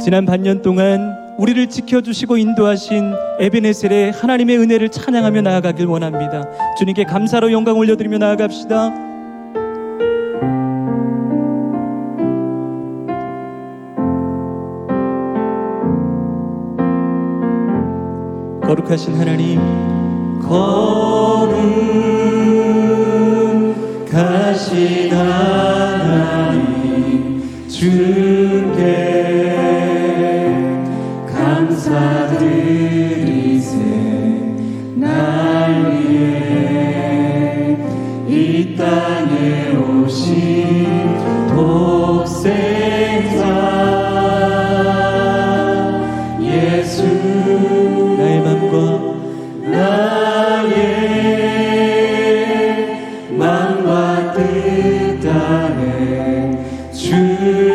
지난 반년 동안 우리를 지켜주시고 인도하신 에베네셀의 하나님의 은혜를 찬양하며 나아가길 원합니다. 주님께 감사로 영광 올려드리며 나아갑시다. 거룩하신 하나님 거룩하신 하나님 주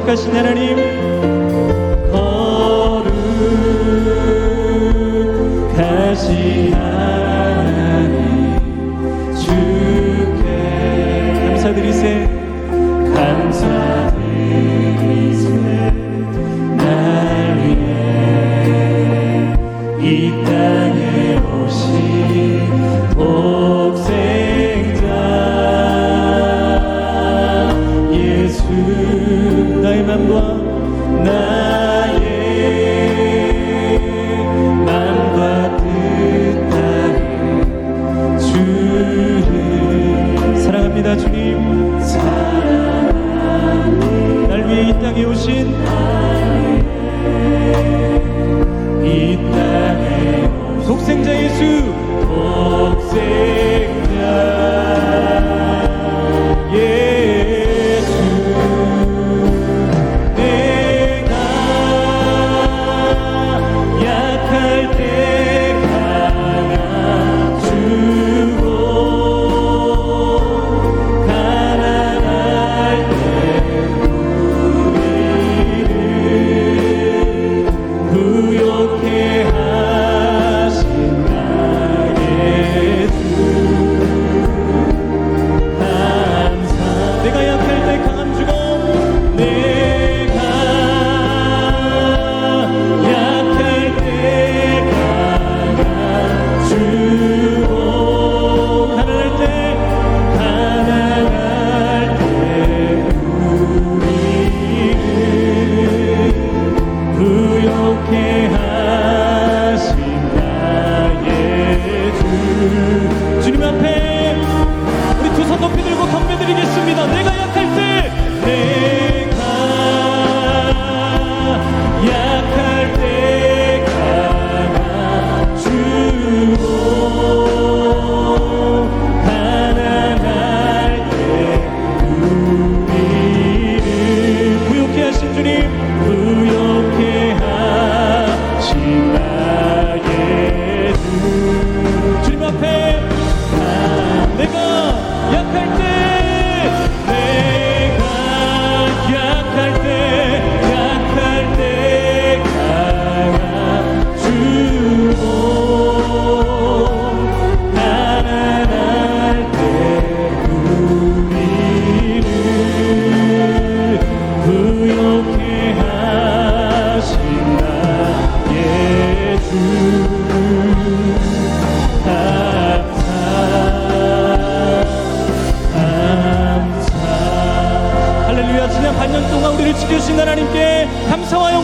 거룩하신 하나님 거룩하신 하나님. 心。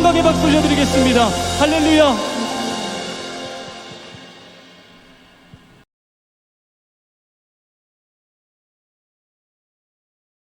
영광의 박수 올려드리겠습니다. 할렐루야.